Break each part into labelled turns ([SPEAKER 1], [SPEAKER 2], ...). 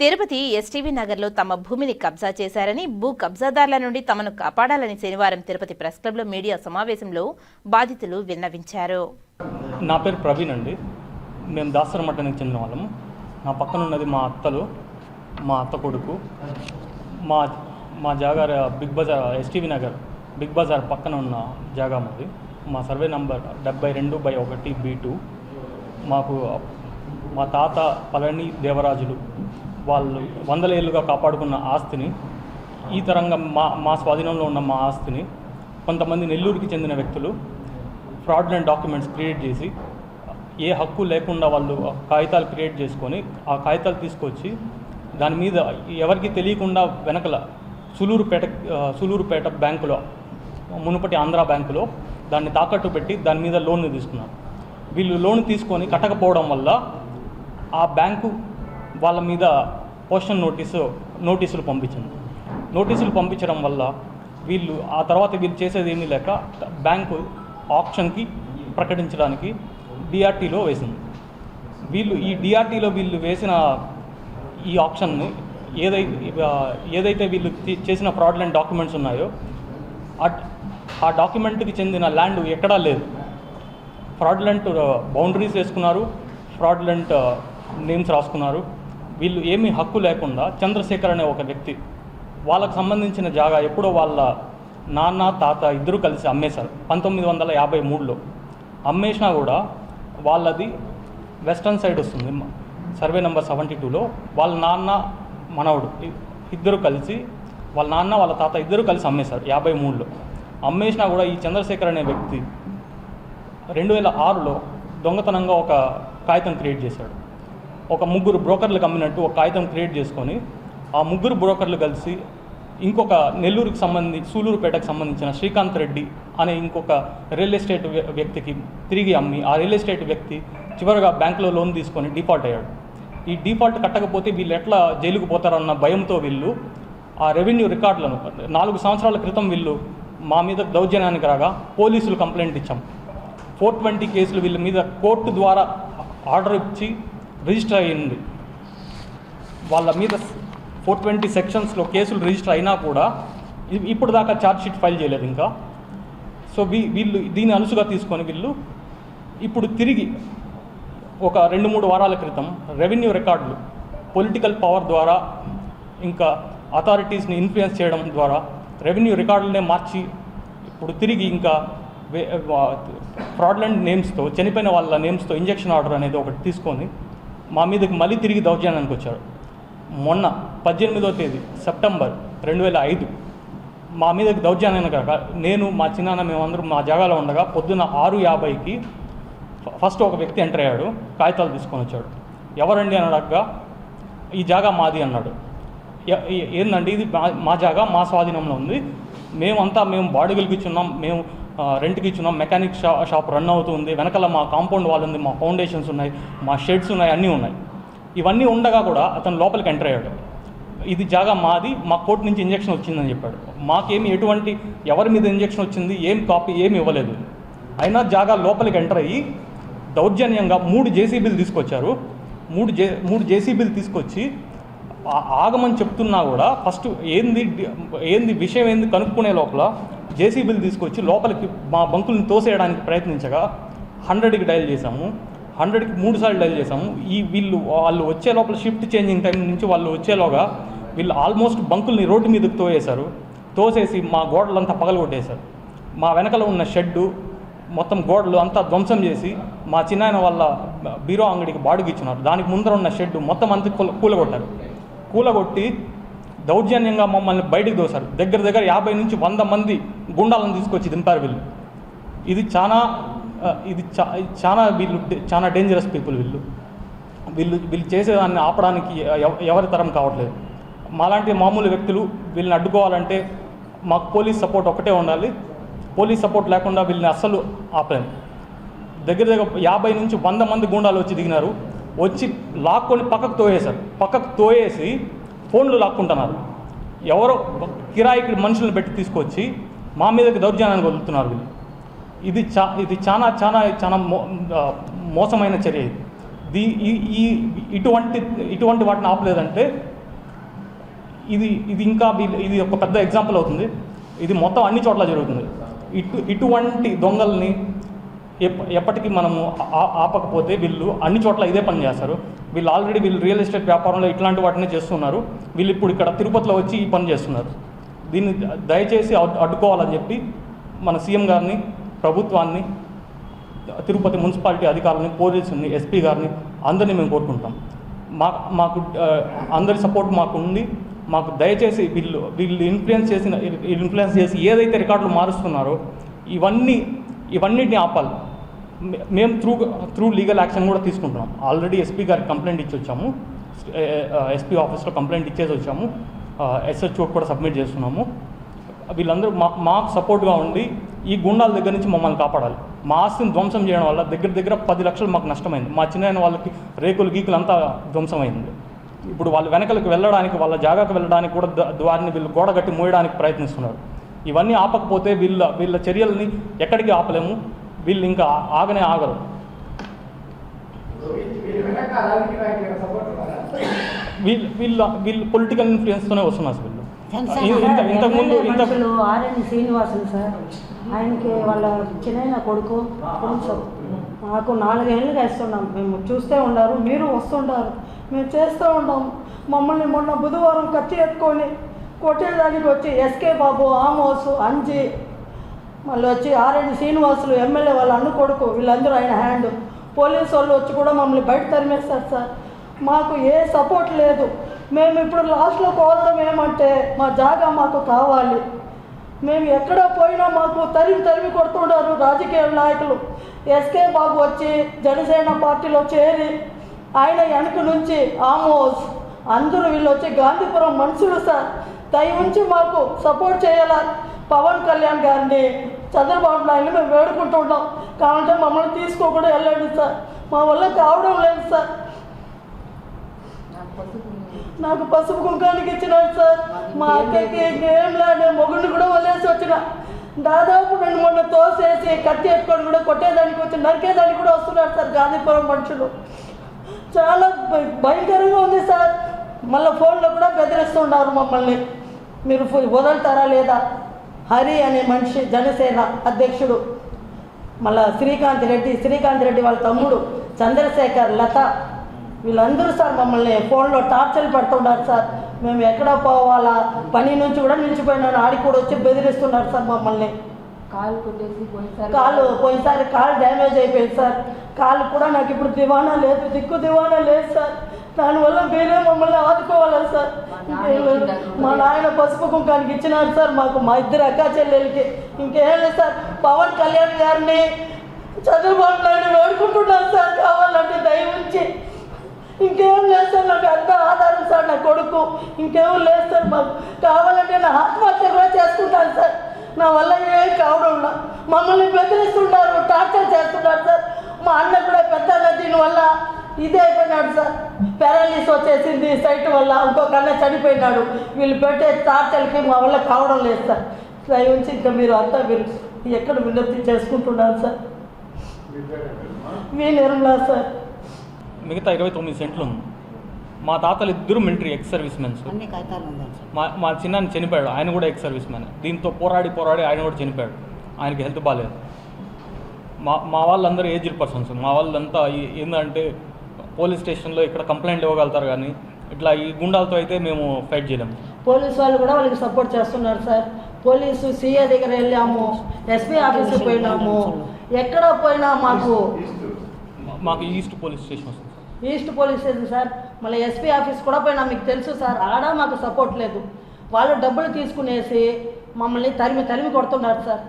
[SPEAKER 1] Tirupati STV నగర్లో తమ భూమిని కబ్జా చేశారని భూ కబ్జాదారుల నుండి తమను కాపాడాలని శనివారం తిరుపతి ప్రెస్ క్లబ్లో మీడియా సమావేశంలో బాధితులు విన్నవించారు.
[SPEAKER 2] నా పేరు ప్రవీణ్ అండి. మేము దాసర చెందిన వాళ్ళము. నా పక్కన ఉన్నది మా అత్తలు మా అత్త కొడుకు. మా మా జాగా Big Bazaar STV Nagar Big Bazaar పక్కన ఉన్న జాగా మాది మా సర్వే నంబర్ డెబ్బై రెండు బై ఒకటి బీ టూ. మాకు మా తాత పళని దేవరాజులు వాళ్ళు వందల ఏళ్ళుగా కాపాడుకున్న ఆస్తిని ఈ తరంగా మా మా స్వాధీనంలో ఉన్న మా ఆస్తిని కొంతమంది నెల్లూరుకి చెందిన వ్యక్తులు ఫ్రాడ్లెంట్ డాక్యుమెంట్స్ క్రియేట్ చేసి ఏ హక్కు లేకుండా వాళ్ళు కాగితాలు క్రియేట్ చేసుకొని ఆ కాగితాలు తీసుకొచ్చి దాని మీద ఎవరికి తెలియకుండా వెనకల సులూరుపేట సులూరుపేట బ్యాంకులో మునుపటి ఆంధ్ర బ్యాంకులో దాన్ని తాకట్టు పెట్టి దాని మీద లోన్ తీసుకున్నారు. వీళ్ళు లోన్ తీసుకొని కట్టకపోవడం వల్ల ఆ బ్యాంకు వాళ్ళ మీద పోస్టల్ నోటీసు నోటీసులు పంపించింది. నోటీసులు పంపించడం వల్ల వీళ్ళు ఆ తర్వాత వీళ్ళు చేసేది ఏమీ లేక బ్యాంకు ఆప్షన్కి ప్రకటించడానికి డిఆర్టీలో వేసింది. వీళ్ళు ఈ డిఆర్టీలో వీళ్ళు వేసిన ఈ ఆప్షన్ని ఏదైతే ఏదైతే వీళ్ళు చేసిన ఫ్రాడ్లెంట్ డాక్యుమెంట్స్ ఉన్నాయో ఆ- ఆ డాక్యుమెంట్కి చెందిన ల్యాండ్ ఎక్కడా లేదు. ఫ్రాడ్లెంట్ బౌండరీస్ వేసుకున్నారు ఫ్రాడ్లెంట్ నేమ్స్ రాసుకున్నారు. వీళ్ళు ఏమీ హక్కు లేకుండా చంద్రశేఖర్ అనే ఒక వ్యక్తి వాళ్ళకు సంబంధించిన జాగా ఎప్పుడో వాళ్ళ నాన్న తాత ఇద్దరు కలిసి అమ్మేశారు పంతొమ్మిది వందల యాభై మూడులో. అమ్మేసినా కూడా వాళ్ళది వెస్టర్న్ సైడ్ వస్తుంది. సర్వే నెంబర్ సెవెంటీ టూలో వాళ్ళ నాన్న మనవడు ఇద్దరు కలిసి వాళ్ళ నాన్న వాళ్ళ తాత ఇద్దరు కలిసి అమ్మేశారు యాభై మూడులో. అమ్మేసినా కూడా ఈ చంద్రశేఖర్ అనే వ్యక్తి రెండు వేల ఆరులో దొంగతనంగా ఒక కాగితం క్రియేట్ చేశాడు. ఒక ముగ్గురు బ్రోకర్లు అమ్మినట్టు ఒక కాగితం క్రియేట్ చేసుకొని ఆ ముగ్గురు బ్రోకర్లు కలిసి ఇంకొక నెల్లూరుకి సంబంధించి సూలూరుపేటకు సంబంధించిన శ్రీకాంత్ రెడ్డి అనే ఇంకొక రియల్ ఎస్టేట్ వ్య- వ్యక్తికి తిరిగి అమ్మి ఆ రియల్ ఎస్టేట్ వ్యక్తి చివరిగా బ్యాంకులో లోన్ తీసుకొని డిఫాల్ట్ అయ్యాడు. ఈ డిఫాల్ట్ కట్టకపోతే వీళ్ళు ఎట్లా జైలుకు పోతారన్న భయంతో వీళ్ళు ఆ రెవెన్యూ రికార్డులను నాలుగు సంవత్సరాల క్రితం వీళ్ళు మా మీద దౌర్జన్యానికి రాగా పోలీసులు కంప్లైంట్ ఇచ్చాం. ఫోర్ ట్వంటీ కేసులు వీళ్ళ మీద కోర్టు ద్వారా ఆర్డర్ ఇచ్చి రిజిస్టర్ అయ్యింది వాళ్ళ మీద ఫోర్ ట్వంటీ సెక్షన్స్లో కేసులు రిజిస్టర్ అయినా కూడా ఇప్పుడు దాకా ఛార్జ్ షీట్ ఫైల్ చేయలేదు ఇంకా. సో వీ వీళ్ళు దీన్ని అలుసుగా తీసుకొని వీళ్ళు ఇప్పుడు తిరిగి ఒక రెండు మూడు వారాల క్రితం రెవెన్యూ రికార్డులు పొలిటికల్ పవర్ ద్వారా ఇంకా అథారిటీస్ని ఇన్ఫ్లుయెన్స్ చేయడం ద్వారా రెవెన్యూ రికార్డులనే మార్చి ఇప్పుడు తిరిగి ఇంకా ఫ్రాడ్లెంట్ నేమ్స్తో చనిపోయిన వాళ్ళ నేమ్స్తో ఇంజెక్షన్ ఆర్డర్ అనేది ఒకటి తీసుకొని మా మీదకి మళ్ళీ తిరిగి దౌర్జన్యానికి వచ్చారు. మొన్న పద్దెనిమిదో తేదీ సెప్టెంబర్ రెండు వేల ఐదు మా మీదకి దౌర్జన్యాన్ని కాక నేను మా చిన్నాన్న మేమందరం మా జాగాలో ఉండగా పొద్దున్న ఆరు యాభైకి ఫస్ట్ ఒక వ్యక్తి ఎంటర్ అయ్యాడు కాగితాలు తీసుకొని వచ్చాడు. ఎవరండి? అని అడగగా ఈ జాగా మాది అన్నాడు. ఏందండి? ఇది మా మా జాగా మా స్వాధీనంలో ఉంది. మేమంతా మేము బాడుగులకి ఇచ్చున్నాం మేము రెంట్కి ఇచ్చున్నాం. మెకానిక్ షా షాప్ రన్ అవుతుంది. వెనకాల మా కాంపౌండ్ వాల్ ఉంది మా ఫౌండేషన్స్ ఉన్నాయి మా షెడ్స్ ఉన్నాయి అన్నీ ఉన్నాయి. ఇవన్నీ ఉండగా కూడా అతను లోపలికి ఎంటర్ అయ్యాడు. ఇది జాగా మాది మా కోర్టు నుంచి ఇంజెక్షన్ వచ్చిందని చెప్పాడు. మాకేమి ఎటువంటి ఎవరి మీద ఇంజెక్షన్ వచ్చింది ఏం కాపీ ఏమి ఇవ్వలేదు. అయినా జాగా లోపలికి ఎంటర్ అయ్యి దౌర్జన్యంగా మూడు జేసీబీలు తీసుకొచ్చారు. మూడు జే మూడు జేసీబీలు తీసుకొచ్చి ఆగమని చెప్తున్నా కూడా ఫస్ట్ ఏంది ఏంది విషయం ఏంది కనుక్కునే లోపల జేసీబీలు తీసుకొచ్చి లోపలికి మా బంకుల్ని తోసేయడానికి ప్రయత్నించగా హండ్రెడ్కి డయల్ చేశాము. హండ్రెడ్కి మూడు సార్లు డైల్ చేసాము ఈ వీళ్ళు వాళ్ళు వచ్చే లోపల షిఫ్ట్ చేంజింగ్ టైం నుంచి వాళ్ళు వచ్చేలోగా వీళ్ళు ఆల్మోస్ట్ బంకుల్ని రోడ్డు మీదకి తోసేశారు తోసేసి మా గోడలంతా పగలగొట్టేశారు. మా వెనకల ఉన్న షెడ్డు మొత్తం గోడలు అంతా ధ్వంసం చేసి మా చిన్నాయన వాళ్ళ బీరో అంగడికి బాడుగు ఇచ్చినారు దానికి ముందర ఉన్న షెడ్ మొత్తం అంతా కూల కూలగొట్టారు. కూలగొట్టి దౌర్జన్యంగా మమ్మల్ని బయటికి దోశారు దగ్గర దగ్గర యాభై నుంచి వంద మంది గుండాలను తీసుకొచ్చి దింపారు వీళ్ళు. ఇది చాలా ఇది చా చాలా వీళ్ళు చాలా డేంజరస్ పీపుల్ వీళ్ళు. వీళ్ళు వీళ్ళు చేసేదాన్ని ఆపడానికి ఎవరి తరం కావట్లేదు. మాలాంటి మామూలు వ్యక్తులు వీళ్ళని అడ్డుకోవాలంటే మాకు పోలీస్ సపోర్ట్ ఒకటే ఉండాలి. పోలీస్ సపోర్ట్ లేకుండా వీళ్ళని అస్సలు ఆపలేము దగ్గర దగ్గర యాభై నుంచి వంద మంది గుండాలు వచ్చి దిగినారు. వచ్చి లాక్కొని పక్కకు తోయేశారు. పక్కకు తోయేసి ఫోన్లు లాక్కుంటున్నారు. ఎవరో కిరాయికి మనుషులను పెట్టి తీసుకొచ్చి మా మీదకి దౌర్జన్యానికి వదులుతున్నారు వీళ్ళు. ఇది చా ఇది చాలా చాలా చాలా మో మోసమైన చర్య ఇది. దీ ఈ ఈ ఇటువంటి ఇటువంటి వాటిని ఆపలేదంటే ఇది ఇది ఇంకా ఇది ఒక పెద్ద ఎగ్జాంపుల్ అవుతుంది. ఇది మొత్తం అన్ని చోట్ల జరుగుతుంది. ఇటు ఇటువంటి దొంగల్ని ఎప్పటికీ మనము ఆ- ఆపకపోతే వీళ్ళు అన్ని చోట్ల ఇదే పని చేస్తారు. వీళ్ళు ఆల్రెడీ వీళ్ళు రియల్ ఎస్టేట్ వ్యాపారంలో ఇట్లాంటి వాటిని చేస్తున్నారు. వీళ్ళు ఇప్పుడు ఇక్కడ తిరుపతిలో వచ్చి ఈ పని చేస్తున్నారు. దీన్ని దయచేసి అడ్డుకోవాలని చెప్పి మన సీఎం గారిని ప్రభుత్వాన్ని తిరుపతి మున్సిపాలిటీ అధికారులని పోలీసుని ఎస్పీ గారిని అందరినీ మేము కోరుకుంటాం. మా మాకు అందరి సపోర్ట్ మాకు ఉంది. మాకు దయచేసి వీళ్ళు వీళ్ళు ఇన్ఫ్లుయెన్స్ చేసిన ఇన్ఫ్లుయెన్స్ చేసి ఏదైతే రికార్డులు మారుస్తున్నారో ఇవన్నీ ఇవన్నిటిని ఆపాలి. మేము త్రూ త్రూ లీగల్ యాక్షన్ కూడా తీసుకుంటున్నాం. ఆల్రెడీ ఎస్పీ గారికి కంప్లైంట్ ఇచ్చి వచ్చాము. ఎస్పీ ఆఫీస్లో కంప్లైంట్ ఇచ్చేసి వచ్చాము. ఎస్హెచ్ఓ కూడా సబ్మిట్ చేస్తున్నాము. వీళ్ళందరూ మా మాకు సపోర్ట్గా ఉండి ఈ గుండాల దగ్గర నుంచి మమ్మల్ని కాపాడాలి. మా ఆస్తిని ధ్వంసం చేయడం వల్ల దగ్గర దగ్గర పది లక్షలు మాకు నష్టమైంది. మా చిన్న వాళ్ళకి రేకులు గీకులు అంతా ధ్వంసమైంది. ఇప్పుడు వాళ్ళు వెనకలకు వెళ్ళడానికి వాళ్ళ జాగాకు వెళ్ళడానికి కూడా ద- ద్వారిని వీళ్ళు గోడ కట్టి మోయడానికి ప్రయత్నిస్తున్నారు. ఇవన్నీ ఆపకపోతే వీళ్ళ వీళ్ళ చర్యల్ని ఎక్కడికి ఆపలేము? వీళ్ళు ఇంకా ఆగనే ఆగరు. వీళ్ళు వీళ్ళ వీళ్ళు పొలిటికల్ ఇన్ఫ్లుయెన్స్తోనే వస్తున్నారు వీళ్ళు. ఇంత ఇంతకుముందు ఇంత
[SPEAKER 3] ఆర్ఎన్ శ్రీనివాసులు సార్ ఆయనకి వాళ్ళ చిన్న కొడుకు కొంచెం నాకు నాలుగేళ్ళుగా వేస్తున్నాం. మేము చూస్తూ ఉన్నారు మీరు వస్తుంటారు మేము చేస్తూ ఉంటాం. మమ్మల్ని మొన్న బుధవారం కత్తి ఎత్తుకొని కొట్టేదానికి వచ్చి ఎస్కే బాబు ఆమోసు అంజి మళ్ళీ వచ్చి ఆర్ఎన్ శ్రీనివాసులు ఎమ్మెల్యే వాళ్ళ అన్న కొడుకు వీళ్ళందరూ ఆయన హ్యాండ్ పోలీసు వాళ్ళు వచ్చి కూడా మమ్మల్ని బయట తరిమేస్తారు సార్. మాకు ఏ సపోర్ట్ లేదు. మేము ఇప్పుడు లాస్ట్లో కోరడం ఏమంటే మా జాగా మాకు కావాలి. మేము ఎక్కడ పోయినా మాకు తరిమి తరిమి కొడుతుంటారు రాజకీయ నాయకులు. ఎస్కే బాబు వచ్చి జనసేన పార్టీలో చేరి ఆయన వెనక నుంచి ఆమోస్. అందరూ వీళ్ళు వచ్చి గాంధీపురం మనుషులు సార్. దయ ఉంచి మాకు సపోర్ట్ చేయాలా? పవన్ కళ్యాణ్ గారిని చంద్రబాబు నాయుడు మేము వేడుకుంటున్నాం కావాలంటే మమ్మల్ని తీసుకోకుండా వెళ్ళండి సార్. మా వల్ల కావడం లేదు సార్. నాకు పసుపు కుంకానికి ఇచ్చినాడు సార్. మా అక్కకి ఇంకేం లేదు. మొగుడిని కూడా వదిలేసి వచ్చిన. దాదాపు రెండు మొన్న తోసేసి కత్తి ఎత్తుకొని కూడా కొట్టేదానికి వచ్చి నరికేదానికి కూడా వస్తున్నారు సార్ గాంధీపురం మనుషులు. చాలా భయంకరంగా ఉంది సార్. మళ్ళీ ఫోన్లో కూడా బెదిరిస్తున్నారు మమ్మల్ని. మీరు వదులుతారా లేదా? హరి అనే మనిషి జనసేన అధ్యక్షుడు మళ్ళా శ్రీకాంత్ రెడ్డి శ్రీకాంత్ రెడ్డి వాళ్ళ తమ్ముడు చంద్రశేఖర్ లత వీళ్ళందరూ సార్ మమ్మల్ని ఫోన్లో టార్చర్లు పెడుతున్నారు సార్. మేము ఎక్కడ పోవాలా పని నుంచి కూడా నిలిచిపోయినాను ఆడికి కూడా వచ్చి బెదిరిస్తున్నారు సార్ మమ్మల్ని.
[SPEAKER 4] కాలు కొట్టేసి పోయినసారి
[SPEAKER 3] కాలు పోయినసారి కాలు డ్యామేజ్ అయిపోయింది సార్. కాలు కూడా నాకు ఇప్పుడు దివానా లేదు దిక్కు దివానా లేదు సార్. దానివల్ల మీరే మమ్మల్ని ఆదుకోవాలి సార్. మా నాయన పసుపు కుంకానికి ఇచ్చినారు సార్. మాకు మా ఇద్దరు అక్క చెల్లెలకి. ఇంకేం లేదు సార్. పవన్ కళ్యాణ్ గారిని చంద్రబాబు నాయుడు వేడుకుంటున్నాను సార్. కావాలంటే దయ ఉంచి ఇంకేం లేదు సార్. నాకు అంత ఆధారం సార్. నా కొడుకు. ఇంకేం లేదు సార్. మాకు కావాలంటే నా ఆత్మహత్య కూడా చేసుకుంటాను సార్. నా వల్ల ఏం కావడం. మమ్మల్ని బెదిరిస్తుంటారు టార్చర్ చేస్తున్నారు సార్. మా అన్న కూడా పెద్ద అన్న దీనివల్ల ఇదే అయిపోయినాడు సార్. పారాలిస్ వచ్చేసింది సైట్ వల్ల ఇంకొక అన్న చనిపోయినాడు. వీళ్ళు పెట్టే టార్చర్కి మా వల్ల కావడం లేదు సార్. దయ ఉంచి ఇంకా మీరు అంతా మీరు ఎక్కడ విన్నప్తి చేసుకుంటున్నారు సార్? మీ నిర్మలా సార్.
[SPEAKER 2] మిగతా ఇరవై తొమ్మిది సెంట్లు ఉంది. మా తాతలు ఇద్దరు మిలిటరీ ఎక్స్ సర్వీస్ మెన్స్ మా మా చిన్నాన్ని చనిపోయాడు. ఆయన కూడా ఎక్స్ సర్వీస్ మ్యాన్ దీంతో పోరాడి పోరాడి ఆయన కూడా చనిపోయాడు. ఆయనకి హెల్త్ బాగాలేదు మా మా వాళ్ళందరూ ఏజ్డ్ పర్సన్స్. మా వాళ్ళంతా ఏందంటే పోలీస్ స్టేషన్లో ఇక్కడ కంప్లైంట్ ఇవ్వగలుగుతారు కానీ ఇట్లా ఈ గుండాలతో అయితే మేము ఫైట్ చేయలేము.
[SPEAKER 3] పోలీసు వాళ్ళు కూడా వాళ్ళకి సపోర్ట్ చేస్తున్నారు సార్. పోలీసు సీఏ దగ్గర వెళ్ళాము ఎస్పీ ఆఫీస్కి పోయినాము. ఎక్కడ పోయినా మాకు
[SPEAKER 2] మాకు ఈస్ట్ పోలీస్ స్టేషన్ వస్తుంది
[SPEAKER 3] ఈస్ట్ పోలీస్ స్టేషన్ సార్. మళ్ళీ ఎస్పీ ఆఫీస్ కూడా పోయినా మీకు తెలుసు సార్. ఆడ మాకు సపోర్ట్ లేదు. వాళ్ళు డబ్బులు తీసుకునేసి మమ్మల్ని తరిమి తరిమి కొడుతున్నారు సార్.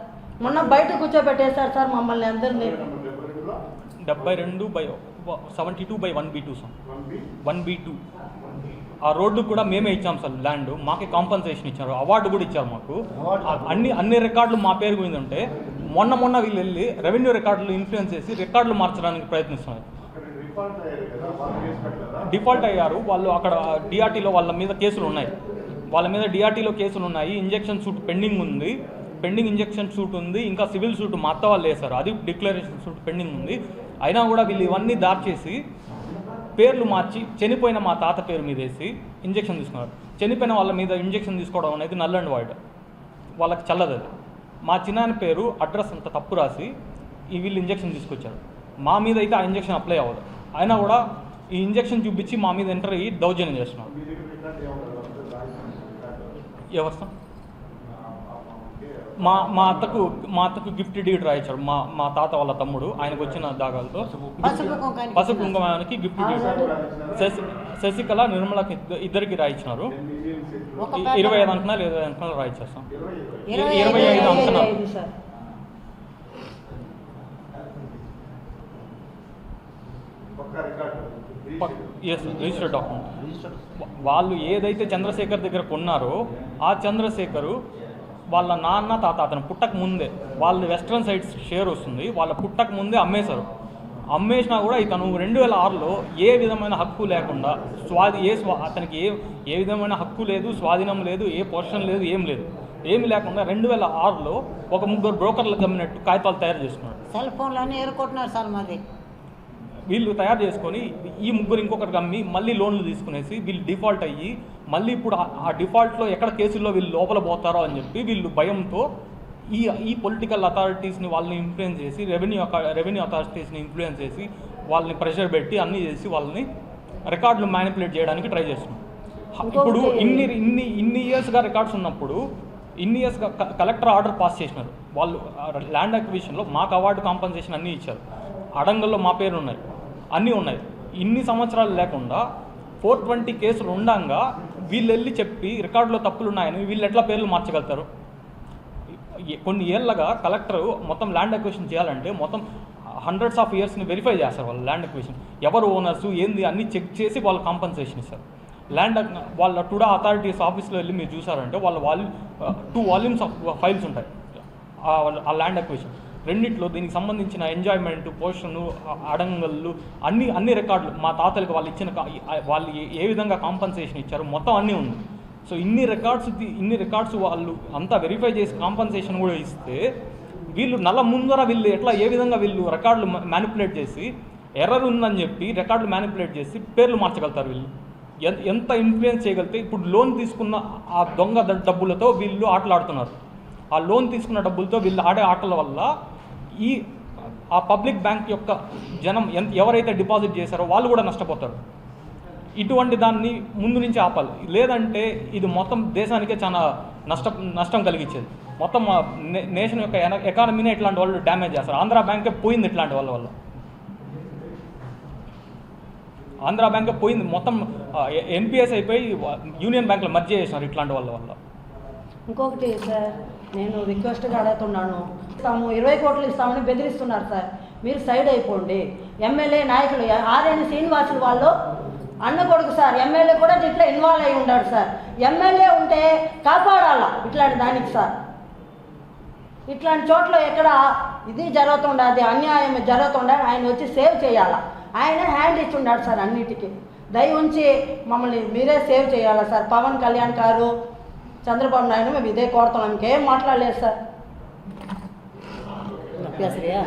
[SPEAKER 3] మొన్న బయట కూర్చోబెట్టేశారు సార్ మమ్మల్ని అందరినీ.
[SPEAKER 2] డెబ్బై రెండు by seventy two by one B two sir. One B? Two. ఆ రోడ్డు కూడా మేమే ఇచ్చాం సార్ ల్యాండ్. మాకే కాంపన్సేషన్ ఇచ్చారు. అవార్డు కూడా ఇచ్చారు మాకు. అన్ని అన్ని రికార్డులు మా పేరు మీద ఉంటే మొన్న మొన్న వీళ్ళు వెళ్ళి రెవెన్యూ రికార్డులు ఇన్ఫ్లుయెన్స్ చేసి రికార్డులు మార్చడానికి ప్రయత్నిస్తున్నారు. డిఫాల్ట్ అయ్యారు వాళ్ళు అక్కడ డిఆర్టీలో వాళ్ళ మీద కేసులు ఉన్నాయి. వాళ్ళ మీద డిఆర్టీలో కేసులు ఉన్నాయి. ఇంజెక్షన్ సూట్ పెండింగ్ ఉంది. పెండింగ్ ఇంజెక్షన్ సూట్ ఉంది. ఇంకా సివిల్ సూట్ మా అత్త వాళ్ళు వేశారు. అది డిక్లరేషన్ సూట్ పెండింగ్ ఉంది. అయినా కూడా వీళ్ళు ఇవన్నీ దాచేసి పేర్లు మార్చి చనిపోయిన మా తాత పేరు మీద వేసి ఇంజెక్షన్ తీసుకున్నారు. చనిపోయిన వాళ్ళ మీద ఇంజెక్షన్ తీసుకోవడం అనేది నల్లండి వాడు. వాళ్ళకి చల్లదు అది. మా చిన్నాయన పేరు అడ్రస్ అంత తప్పు రాసి ఈ వీళ్ళు ఇంజెక్షన్ తీసుకొచ్చారు. మా మీద అయితే ఆ ఇంజెక్షన్ అప్లై అవ్వదు. అయినా కూడా ఈ ఇంజెక్షన్ చూపించి మా మీద ఎంటర్ అయ్యి దౌర్జన్యం చేస్తున్నారు. ఎవరు మా మా అత్తకు మా అత్తకు గిఫ్ట్ డీడ్ రాయించాడు మా మా తాత వాళ్ళ తమ్ముడు ఆయనకు వచ్చిన దాగాలతో.
[SPEAKER 3] పసుపు
[SPEAKER 2] కుంకుమానికి గిఫ్ట్ డీడ్ శశి శశికళ నిర్మలకి ఇద్ద- ఇద్దరికి రాయించినారు. ఇరవై ఐదు అంకణాలు ఇరవై ఐదు అంకణాలు రాయించేస్తాం.
[SPEAKER 3] ఇరవై ఐదు
[SPEAKER 2] అంకణాలు ఎస్ రిజిస్టర్డ్ డాక్యుమెంట్ వాళ్ళు ఏదైతే చంద్రశేఖర్ దగ్గర కొన్నారో ఆ చంద్రశేఖరు వాళ్ళ నాన్న తాత అతను పుట్టక ముందే వాళ్ళ వెస్ట్రన్ సైడ్స్ షేర్ వస్తుంది వాళ్ళ పుట్టక ముందే అమ్మేశారు. అమ్మేసినా కూడా ఇతను రెండు వేల ఆరులో ఏ విధమైన హక్కు లేకుండా స్వాధి ఏ స్వా అతనికి ఏ ఏ విధమైన హక్కు లేదు స్వాధీనం లేదు ఏ పొజిషన్ లేదు ఏం లేదు. ఏమి లేకుండా రెండు వేల ఆరులో ఒక ముగ్గురు బ్రోకర్లకు అమ్మినట్టు కాగితాలు తయారు చేసుకున్నాడు
[SPEAKER 3] సెల్ ఫోన్లన్నీ ఏరుకుంటున్నారు సార్ మాది.
[SPEAKER 2] వీళ్ళు తయారు చేసుకొని ఈ ముగ్గురు ఇంకొకరికి అమ్మి మళ్ళీ లోన్లు తీసుకునేసి వీళ్ళు డిఫాల్ట్ అయ్యి మళ్ళీ ఇప్పుడు ఆ- ఆ డిఫాల్ట్లో ఎక్కడ కేసుల్లో వీళ్ళు లోపల పోతారో అని చెప్పి వీళ్ళు భయంతో ఈ ఈ పొలిటికల్ అథారిటీస్ని వాళ్ళని ఇన్ఫ్లుయెన్స్ చేసి రెవెన్యూ రెవెన్యూ అథారిటీస్ని ఇన్ఫ్లుయెన్స్ చేసి వాళ్ళని ప్రెషర్ పెట్టి అన్నీ చేసి వాళ్ళని రికార్డులు మ్యానిపులేట్ చేయడానికి ట్రై చేస్తున్నాం ఇప్పుడు ఇన్ని ఇన్ని ఇన్ని ఇయర్స్గా రికార్డ్స్ ఉన్నప్పుడు ఇన్ని ఇయర్స్గా కలెక్టర్ ఆర్డర్ పాస్ చేసినారు. వాళ్ళు ల్యాండ్ అక్విజిషన్లో మాకు అవార్డు కాంపన్సేషన్ అన్నీ ఇచ్చారు. అడంగల్లో మా పేరు ఉన్నాయి అన్నీ ఉన్నాయి. ఇన్ని సంవత్సరాలు లేకుండా ఫోర్ ట్వంటీ కేసులు ఉండంగా వీళ్ళు వెళ్ళి చెప్పి రికార్డులో తప్పులు ఉన్నాయని వీళ్ళు ఎట్లా పేర్లు మార్చగలుగుతారు? కొన్ని ఏళ్ళగా కలెక్టర్ మొత్తం ల్యాండ్ అక్విజిషన్ చేయాలంటే మొత్తం హండ్రెడ్స్ ఆఫ్ ఇయర్స్ని వెరిఫై చేస్తారు వాళ్ళు ల్యాండ్ అక్విజిషన్. ఎవరు ఓనర్స్ ఏంది అన్ని చెక్ చేసి వాళ్ళు కాంపన్సేషన్ ఇస్తారు. ల్యాండ్ వాళ్ళ టుడా అథారిటీస్ ఆఫీస్లో వెళ్ళి మీరు చూసారంటే వాళ్ళ value two volumes of files ఉంటాయి. ఆ వాళ్ళ- ఆ ల్యాండ్ అక్విజిషన్. రెండిట్లో దీనికి సంబంధించిన ఎంజాయ్మెంట్ పోషణలు అడంగళ్ళు అన్ని అన్ని రికార్డులు మా తాతలకు వాళ్ళు ఇచ్చిన వాళ్ళు ఏ- ఏ విధంగా కాంపన్సేషన్ ఇచ్చారు మొత్తం అన్నీ ఉంది. సో ఇన్ని రికార్డ్స్ ఇన్ని రికార్డ్స్ వాళ్ళు అంతా వెరిఫై చేసి కాంపన్సేషన్ కూడా ఇస్తే వీళ్ళు నల్ల ముందర వీళ్ళు ఎట్లా ఏ విధంగా వీళ్ళు రికార్డులు మ్యానిపులేట్ చేసి ఎర్రర్ ఉందని చెప్పి రికార్డులు మ్యానిపులేట్ చేసి పేర్లు మార్చగలుగుతారు వీళ్ళు. ఎంత ఇన్ఫ్లుయెన్స్ చేయగలిగితే ఇప్పుడు లోన్ తీసుకున్న ఆ దొంగ డబ్బులతో వీళ్ళు ఆటలాడుతున్నారు. ఆ లోన్ తీసుకున్న డబ్బులతో వీళ్ళు ఆడే ఆటల వల్ల ఈ ఆ పబ్లిక్ బ్యాంక్ యొక్క జనం ఎంత ఎవరైతే డిపాజిట్ చేశారో వాళ్ళు కూడా నష్టపోతారు. ఇటువంటి దాన్ని ముందు నుంచి ఆపాలి. లేదంటే ఇది మొత్తం దేశానికే చాలా నష్టం నష్టం కలిగించేది. మొత్తం నే- నేషన్ యొక్క ఎకానమీనే ఇట్లాంటి వాళ్ళు డ్యామేజ్ చేస్తారు. ఆంధ్ర బ్యాంకే పోయింది ఇట్లాంటి వాళ్ళ వల్ల. ఆంధ్ర బ్యాంకే పోయింది. మొత్తం ఎన్పిఎస్ అయిపోయి యూనియన్ బ్యాంక్లో మర్జ్ చేసినారు ఇట్లాంటి వాళ్ళ వల్ల.
[SPEAKER 3] ఇంకొకటి సార్ నేను రిక్వెస్ట్గా అడుగుతున్నాను. తాము ఇరవై కోట్లు ఇస్తామని బెదిరిస్తున్నారు సార్. మీరు సైడ్ అయిపోండి. ఎమ్మెల్యే నాయకులు ఆర్ఎన్ శ్రీనివాసులు వాళ్ళు అన్న కొడుకు సార్. ఎమ్మెల్యే కూడా ఇట్లా ఇన్వాల్వ్ అయి ఉన్నాడు సార్. ఎమ్మెల్యే ఉంటే కాపాడాల ఇట్లాంటి దానికి సార్? ఇట్లాంటి చోట్ల ఎక్కడ ఇది జరుగుతుండదు అన్యాయం జరుగుతుండ ఆయన వచ్చి సేవ్ చేయాలా? ఆయన హ్యాండ్ ఇచ్చి ఉన్నాడు సార్ అన్నిటికీ. దయ ఉంచి మమ్మల్ని మీరే సేవ్ చేయాలా సార్? పవన్ కళ్యాణ్ గారు చంద్రబాబు నాయుడు మేము ఇదే కోరుతున్నాం. ఇంకేం మాట్లాడలేదు సార్. అభ్యాసరియా?